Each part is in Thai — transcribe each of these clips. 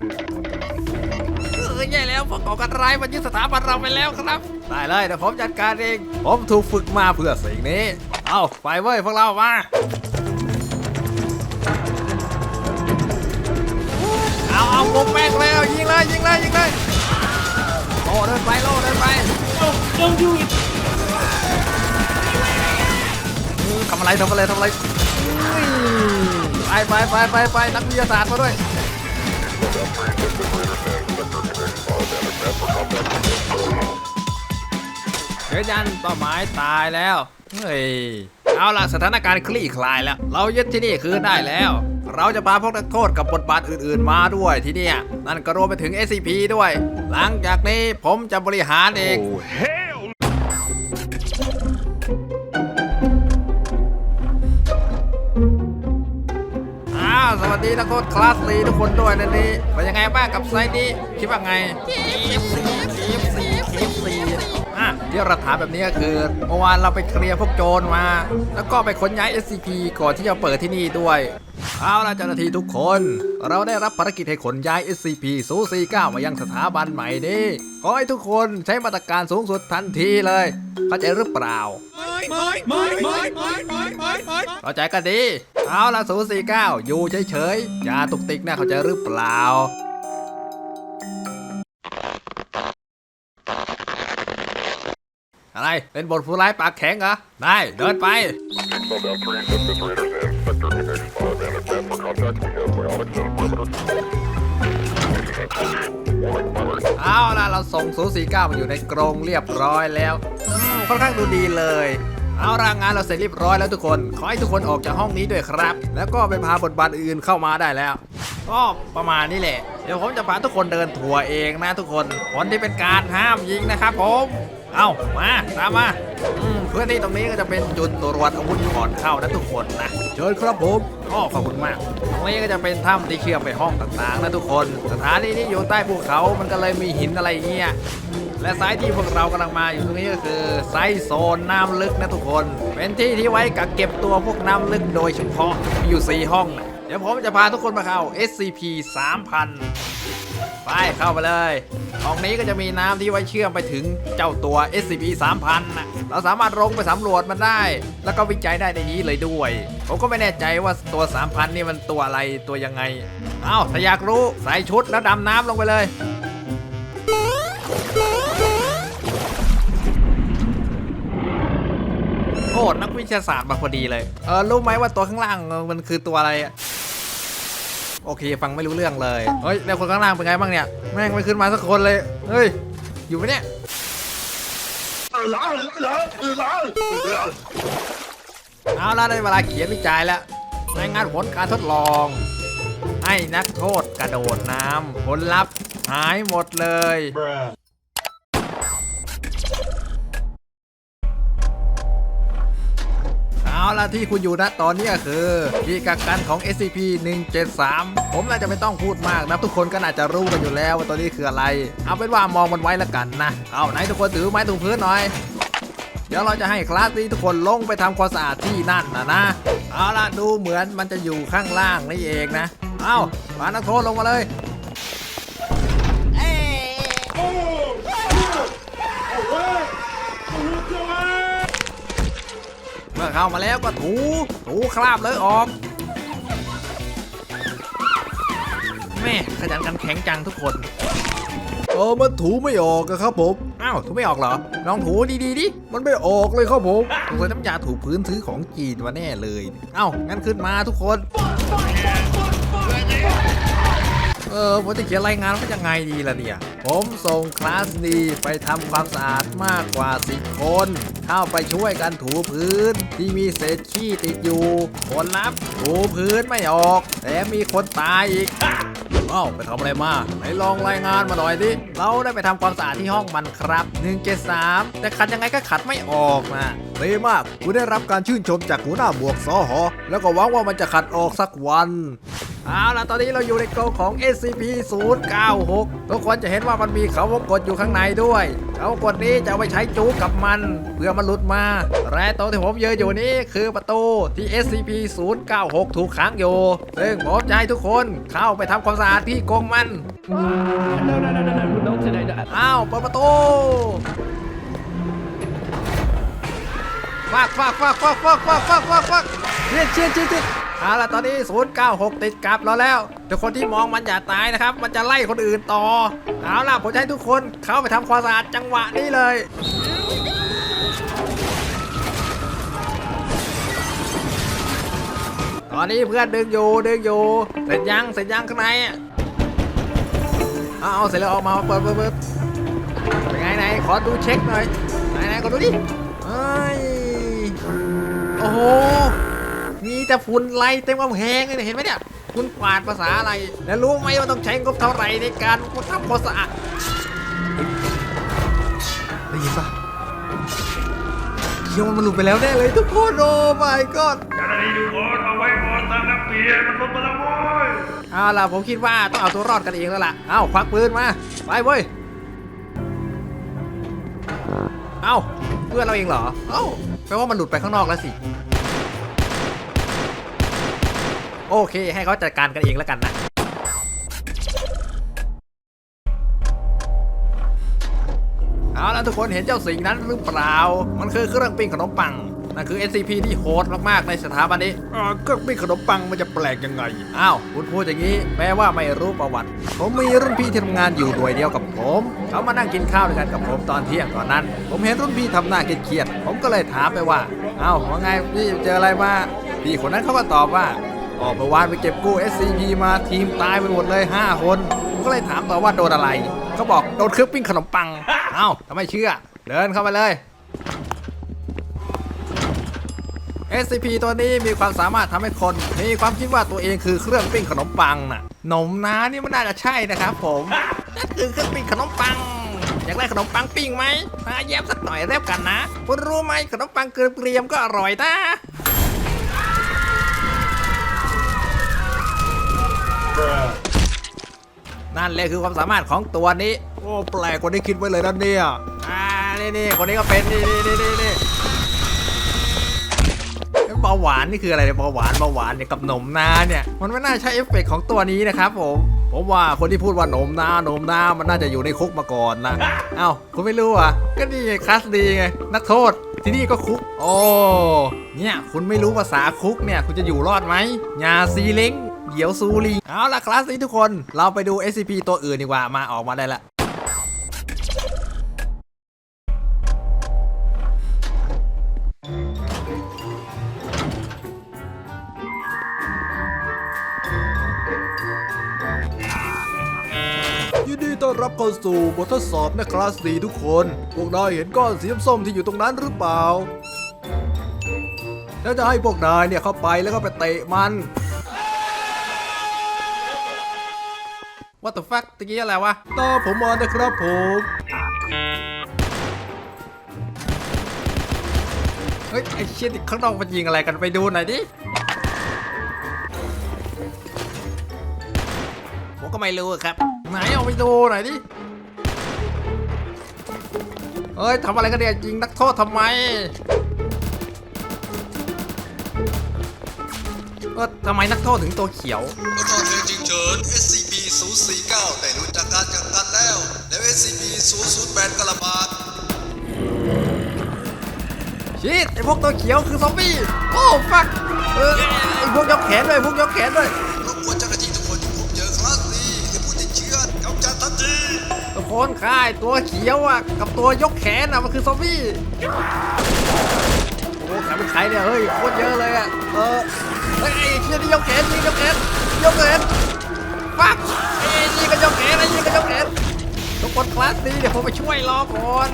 เออแย่แล้วพวกก่อการร้ายมายึดสถาบันเราไปแล้วครับได้เลยเดี๋ยวผมจัดการเองผมถูกฝึกมาเพื่อสิ่งนี้ เอาไปเว้ยพวกเรามาเอาเอามุมแม่งเลยเอายิงเลยยิงเลยยิงเลยโลเดินไปโลเดินไป Don't do it ทำอะไรทำอะไรทำอะไรไปไปไปไปไปนักวิทยาศาสตร์มาด้วย ยืนยันเป้าหมายตายแล้ว เฮ้ย เอาล่ะสถานการณ์คลี่คลายแล้ว เรายึดที่นี่คืนได้แล้ว เราจะพาพวกนักโทษกับบทบาทอื่นๆมาด้วยที่นี่นั่นก็รวมไปถึง SCP ด้วย หลังจากนี้ผมจะบริหารเองอ้า สวัสดีนักโทษคลาสซีทุกคนด้วยนะนี่เป็นยังไงบ้างกับไซต์นี้คิดว่าไง KFC KFC KFC อะที่เราถามแบบนี้ก็คือเมื่อวานเราไปเคลียร์พวกโจรมา แล้วก็ไปขนย้าย SCP ก่อนที่จะเปิดที่นี่ด้วย เอาล่ะเจ้าหน้าที่ทุกคน เราได้รับภารกิจให้ขนย้าย SCP 049มายังสถาบันใหม่นี้ ขอให้ทุกคนใช้มาตรการสูงสุดทันทีเลย เข้าใจหรือเปล่า เข้าใจกันดี เอาละ049 อยู่เฉยๆ อย่าตุกติกนะเข้าใจหรือเปล่า อะไร เป็นบทผู้ร้ายปากแข็งเหรอ ได้ เดินไป Spelled out three disintegrators and sector connection five เอาล่ะเราส่ง049มาอยู่ในกรงเรียบร้อยแล้วค่อนข้างดูดีเลย เอารางงานเราเสร็จเรียบร้อยแล้วทุกคน ขอให้ทุกคนออกจากห้องนี้ด้วยครับ แล้วก็ไปพาบทบาทอื่นเข้ามาได้แล้ว ก็ประมาณนี้แหละ เดี๋ยวผมจะพาทุกคนเดินทัวร์เองนะทุกคนคนที่เป็นการห้ามยิงนะครับผม เอามาตามมาอืมพื้นที่ตรงนี้ก็จะเป็นจุดตรวจอาวุธก่อนเข้านะทุกคนนะเชิญครับผมก็ขอบคุณมาก ตรงนี้ก็จะเป็นถ้ำที่เชื่อมไปห้องต่างๆนะทุกคน สถานีนี้อยู่ใต้ภูเขามันก็เลยมีหินอะไรเงี้ย และไซต์ที่พวกเรากำลังมาอยู่ตรงนี้ก็คือไซต์โซนน้ำลึกนะทุกคน เป็นที่ที่ไว้กักเก็บตัวพวกน้ำลึกโดยเฉพาะมีอยู่ 4 ห้องนะเดี๋ยวผมจะพาทุกคนมาเข้า SCP 3000 ไปเข้าไปเลยห้องนี้ก็จะมีน้ำที่ไว้เชื่อมไปถึงเจ้าตัว SCP 3000นะเราสามารถลงไปสำรวจมันได้ แล้วก็วิจัยได้ในนี้เลยด้วย ผมก็ไม่แน่ใจว่าตัว 3000 นี่มันตัวอะไรตัวยังไง เอ้าถ้าอยากรู้ใส่ชุดแล้วดำน้ำลงไปเลยโอ้นักวิทยาศาสตร์มาพอดีเลย เออรู้ไหมว่าตัวข้างล่างมันคือตัวอะไรอะ โอเค ฟังไม่รู้เรื่องเลย เฮ้ยแล้วคนข้างล่างเป็นไงบ้างเนี่ย แม่งไม่ขึ้นมาสักคนเลย เฮ้ย อยู่ไหมเนี่ย เอาละได้เวลาเขียนวิจัยแล้วรายงานผลการทดลอง ให้นักโทษกระโดดน้ำผลลัพธ์หายหมดเลย เอาละที่คุณอยู่นะตอนนี้คือที่กักกันของ SCP 173ผมน่าจะไม่ต้องพูดมากนะทุกคนก็น่าจะรู้กันอยู่แล้วว่าตัวนี้คืออะไร เอาเป็นว่ามองมันไว้แล้วกันนะ เอาไหนทุกคนถือไม้ถูพื้นหน่อย เดี๋ยวเราจะให้คลาสนี้ทุกคนลงไปทำความสะอาดที่นั่นนะนะ เอาละดูเหมือนมันจะอยู่ข้างล่างนี่เองนะ เอาพานักโทษลงมาเลย อเข้ามาแล้วก็ถู ถูคราบเลยออก แม่ขยันกันแข็งจังทุกคนเออมันถูไม่ออกอะครับผม อ้าว ถูไม่ออกเหรอ ลองถูดีๆดิ มันไม่ออกเลยครับผมสงสัยน้ำยาถูพื้นซื้อของจีนมาแน่เลย เอ้า งั้นขึ้นมาทุกคน เออผมจะเขียนรายงานว่ายังไงดีล่ะเนี่ย ผมส่งคลาสดีไปทำความสะอาดมากกว่าสิบคน เข้าไปช่วยกันถูพื้น ที่มีเศษขี้ติดอยู่ผลลัพธ์ถูพื้นไม่ออกแถมมีคนตายอีกเอ้าไปทำอะไรมาไหนลองรายงานมาหน่อยดิเราได้ไปทำความสะอาดที่ห้องมันครับ173แต่ขัดยังไงก็ขัดไม่ออกนะดีมากคุณได้รับการชื่นชมจากหัวหน้าหมวกสอหอแล้วก็หวังว่ามันจะขัดออกสักวัน เอาล่ะตอนนี้เราอยู่ในกรงของ SCP 096 ทุกคนจะเห็นว่ามันมีเขาวงกดอยู่ข้างในด้วย เขาวกดนี้จะเอาไปใช้จู๊กับมัน เพื่อมันหลุดมา และตรงที่ผมยืนอยู่นี้คือประตูที่ SCP 096 ถูกขังอยู่ ซึ่งผมจะให้ทุกคนเข้าไปทำความสะอาดที่กรงมันอ้าวเปิดประตูฟากฟากฟากฟากฟากฟากฟากฟากฟากเชียดเชียดเชียด เอาล่ะตอนนี้ 096 ติดกลับเราแล้วทุกคนที่มองมันอย่าตายนะครับ มันจะไล่คนอื่นต่อ เอาล่ะผมจะให้ทุกคนเข้าไปทำความสะอาดจังหวะนี้เลย ตอนนี้เพื่อนดึงอยู่ดึงอยู่เสร็จยังเสร็จยังข้างในเอาเอาเสร็จแล้วออกมาเปิดเปิดเปิดเป็นไงไหนขอดูเช็คหน่อยไหนไหนขอดูดิเอ้ยโอ้โห แต่ฝุ่นไล่เต็มกำแพงเลยเห็นไหมเนี่ย คุณกวาดภาษาอะไร แล้วรู้ไหมว่าต้องใช้งบเท่าไหร่ในการทำความสะอาดได้ยินปะเคียวมันหลุดไปแล้วแน่เลยทุกคนโอ้ my god เจ้าหน้าที่ทุกคนเอาไว้ก่อนตามนักเปลี่ยนมันลงมาแล้วโว้ยเอาล่ะผมคิดว่าต้องเอาตัวรอดกันเองแล้วล่ะ เอาควักปืนมา ไปเว้ย เอาเพื่อนเราเองเหรอ เอ้าแปลว่ามันหลุดไปข้างนอกแล้วสิ โอเค ให้เขาจัดการกันเองแล้วกันนะเอาล่ะทุกคนเห็นเจ้าสิ่งนั้นหรือเปล่า มันคือเครื่องปิ้งขนมปัง นั่นคือ SCP ที่โหดมากๆในสถาบันนี้อ่าเครื่องปิ้งขนมปังมันจะแปลกยังไง อ้าว คุณพูดอย่างนี้แปลว่าไม่รู้ประวัติ ผมมีรุ่นพี่ที่ทำงานอยู่หน่วยเดียวกับผม เขามานั่งกินข้าวด้วยกันกับผมตอนเที่ยงตอนนั้น ผมเห็นรุ่นพี่ทำหน้าเครียดๆผมก็เลยถามไปว่าเอ้าว่าไงพี่เจออะไรมาพี่คนนั้นเขาก็ตอบว่า ออกเมื่อวานไปเก็บกู้ SCP มาทีมตายไปหมดเลย 5 คน ผมก็เลยถามต่อว่าโดนอะไรเขาบอกโดนเครื่องปิ้งขนมปัง เอ้าทำไมเชื่อ เดินเข้าไปเลย SCP ตัวนี้มีความสามารถทำให้คน มีความคิดว่าตัวเองคือเครื่องปิ้งขนมปังน่ะหนมน้านี่มันน่าจะใช่นะครับผมนั่นคือเครื่องปิ้งขนมปังอยากได้ขนมปังปิ้งไหมมาแย้มสักหน่อยเรียบกันนะ คุณรู้ไหมขนมปังเกลียมก็อร่อยนะ นั่นเลยคือความสามารถของตัวนี้ โอ้แปลกกว่าที่คิดไว้เลยนะเนี่ย อ่า นี่นี่คนนี้ก็เป็นนี่นี่นี่นี่นี่เบาหวานนี่คืออะไรเนี่ยเบาหวานเบาหวานเนี่ยกับหนมนาเนี่ย มันไม่น่าใช่เอฟเฟกต์ของตัวนี้นะครับผม ผมว่าคนที่พูดว่าหนมนาหนมนามันน่าจะอยู่ในคุกมาก่อนนะ เอ้าคุณไม่รู้อะ ก็นี่ไงคลาสดีไง นักโทษ ที่นี่ก็คุก โอ้ เนี่ย คุณไม่รู้ภาษาคุกเนี่ย คุณจะอยู่รอดไหมยาซีเล้ง เดี๋ยวซูรีเอาล่ะคลาสนี้ทุกคนเราไปดู SCP ตัวอื่นดีกว่ามาออกมาได้ละยินดีต้อนรับเข้าสู่บททดสอบในคลาสสีทุกคน พวกนายเห็นก้อนสีส้มๆที่อยู่ตรงนั้นหรือเปล่า แล้วจะให้พวกนายเนี่ยเข้าไปแล้วก็ไปเตะมัน What the fuck ตะกี้อะไรวะตามผมมานะครับผมเฮ้ยไอ้เชี่ยข้างนอกมันยิงอะไรกันไปดูหน่อยดิผมก็ไม่รู้ครับ ไหนเอาไปดูหน่อยดิเฮ้ยทำอะไรกันเนี่ยยิงนักโทษทำไมก็ทำไมนักโทษถึงตัวเขียวก็ตอนเรียนจริงเฉิน SCP-049 ได้รู้จักการกักกันแล้ว แล้ว SCP-008 ก็ระบาดชิดไอพวกตัวเขียวคือซอมบี้ โอ้ฟักเออไอพวกยกแขนด้วยพวกยกแขนด้วยรบกวนเจ้าหน้าที่ทุกคนที่พบเจอคลาสนี้หรือผู้ติดเชื้อกำจัดทันทีทุกคนค่ายตัวเขียวอะกับตัวยกแขนอะมันคือซอมบี้โอ้ใครเป็นใครเนี่ยเฮ้ยโคตรเยอะเลยอะเออเฮ้ยไอ้เชี่ยนี่ยกแขนนี่ยกแขนยกแขน คนคลาสนี้เดี๋ยวผมไปช่วยรอก่อน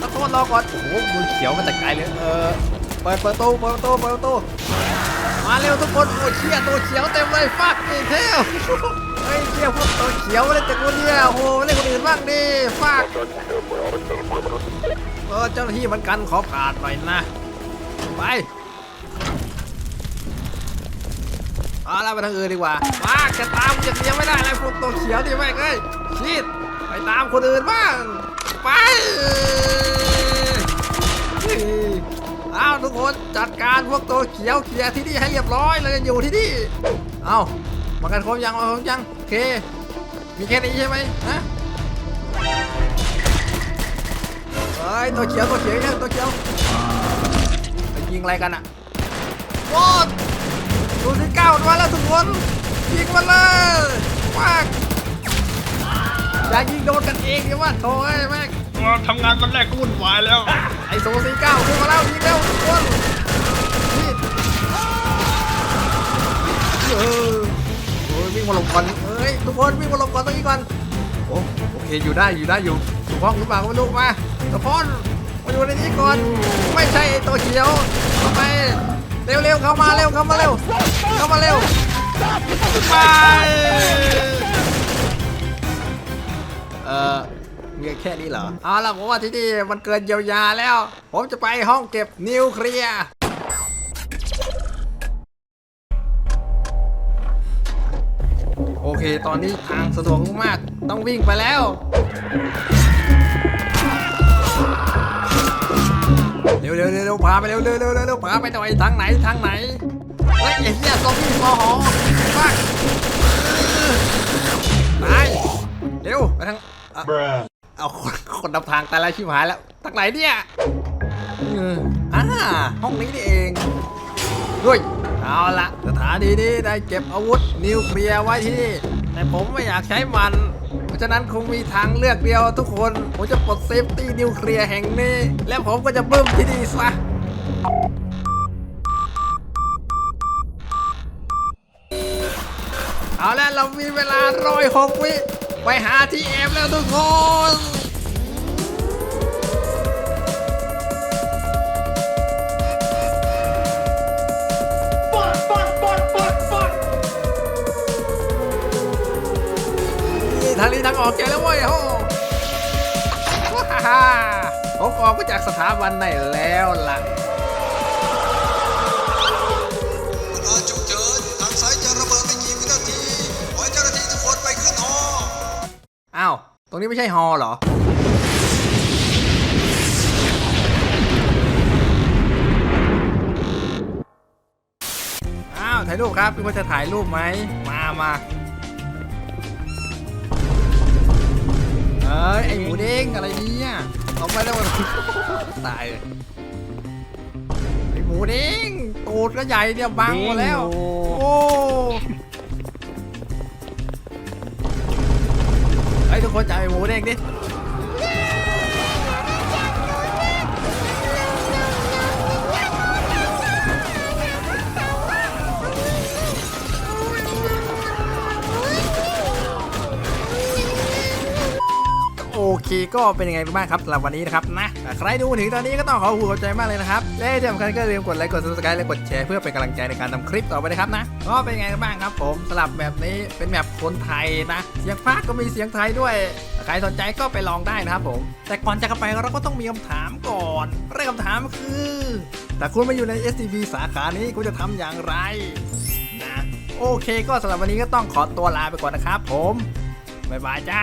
ตะโกนรอก่อน โอ้โหมือเขียวมาแต่ไกลเลย เออ เปิดเปิดตู้เปิดประตู้เปิดประตู้มาเร็วทุกคน โอ้เชี่ยตัวเขียวเต็มเลยฟักนี่เท่วเฮ้ยเชี่ยพวกตัวเขียวเล่นแต่กูเนี่ยโอ้โหเล่นคนอื่นบ้างดิฟักเออเจ้าหน้าที่เหมือนกันขอผ่านหน่อยนะ ไปเอาละไปทางอื่นดีกว่ามาจะตามจะเลี้ยงไม่ได้อะไรพวกตัวเขียวดิแม่งเอ้ยชีด ตามคนอื่นบ้าง ไปเอาทุกคนจัดการพวกตัวเขียวเคลียที่นี่ให้เรียบร้อยเลยอยู่ที่นี่ เอามากันครบยังมาครบยังโอเค มีแค่นี้ใช่ไหมฮะเฮ้ยตัวเขียวตัวเขียวยังตัวเขียวไปยิงอะไรกันอะโอ้ดูที่เก้ามาแล้วทุกคนยิงมาเลยปาก อย่ายิงโดนกันเองดิว่าโถ่เอ้ยแม่งทำงานวันแรกก็วุ่นวายแล้ว ไอ้โซซีเก้าขึ้นมาแล้วยิงเร็วทุกคนนี่เออโอ้ยวิ่งมาหลบก่อนเฮ้ยทุกคนวิ่งมาหลบก่อนตรงนี้ก่อนโอ้โอเคอยู่ได้อยู่ได้อยู่ถูกห้องหรือเปล่าก็ไม่รู้มาทุกคนมาอยู่ในนี้ก่อนไม่ใช่ไอ้ตัวเขียวเข้าไปเร็วเร็วเข้ามาเร็วเข้ามาเร็วเข้ามาเร็วไป เออมีแค่นี้เหรอเอาล่ะผมว่าที่นี่มันเกินเยียวยาแล้ว ผมจะไปห้องเก็บนิวเคลียร์โอเค ตอนนี้ทางสะดวกมากต้องวิ่งไปแล้ว เร็วเร็วเร็วพาไปเร็วเร็วเร็วเร็วพาไปหน่อยทางไหนทางไหน เฮ้ยไอ้เหี้ยซอมบี้มอหอมากตาย เร็วไปทาง เอาคนคนนำทางตายแล้วชิบหายแล้วทางไหนเนี่ยเอออ่าห้องนี้นี่เองด้วยเอาละสถานีนี้ได้เก็บอาวุธนิวเคลียร์ไว้ที่นี่ แต่ผมไม่อยากใช้มัน เพราะฉะนั้นคงมีทางเลือกเดียวทุกคน ผมจะปลดเซฟตี้นิวเคลียร์แห่งนี้ และผมก็จะบึ้มที่นี่ซะเอาแล้วเรามีเวลาร้อยหกวิ ไปหาที่แอบแล้วทุกคนทางนี้ทางออกเจอแล้วเว้ยโอ้ว้าฮ่าผมออกมาจากสถาบันไหนแล้วล่ะ ตรงนี้ไม่ใช่ฮอเหรอ อ้าว ถ่ายรูปครับพี่ว่าจะถ่ายรูปไหม มามาเอ้ย ไอหมูเด้งอะไรเนี่ยออกไปแล้วตายเลยไอหมูเด้งตูดก็ใหญ่เนี่ยบังหมดแล้ว โอ้ ไอ้ยทุกคนจับไอหมูเด้งดิโอเคก็เป็นยังไงบ้างครับสำหรับวันนี้นะครับนะ ใครดูถึงตอนนี้ก็ต้องขอขอบคุณขอบใจมากเลยนะครับ และที่สำคัญก็อย่าลืมกดไลค์ กด subscribe และกดแชร์เพื่อเป็นกำลังใจในการทำคลิปต่อไปนะครับนะ ก็เป็นไงกันบ้างครับผมสำหรับแบบนี้เป็นแบบคนไทยนะ เสียงพากก็มีเสียงไทยด้วย ใครสนใจก็ไปลองได้นะครับผม แต่ก่อนจะกันไปเราก็ต้องมีคำถามก่อนเรื่องคำถามคือแต่คุณมาอยู่ใน STV สาขานี้คุณจะทำอย่างไรนะโอเค ก็สำหรับวันนี้ก็ต้องขอตัวลาไปก่อนนะครับผมบ๊ายบายจ้า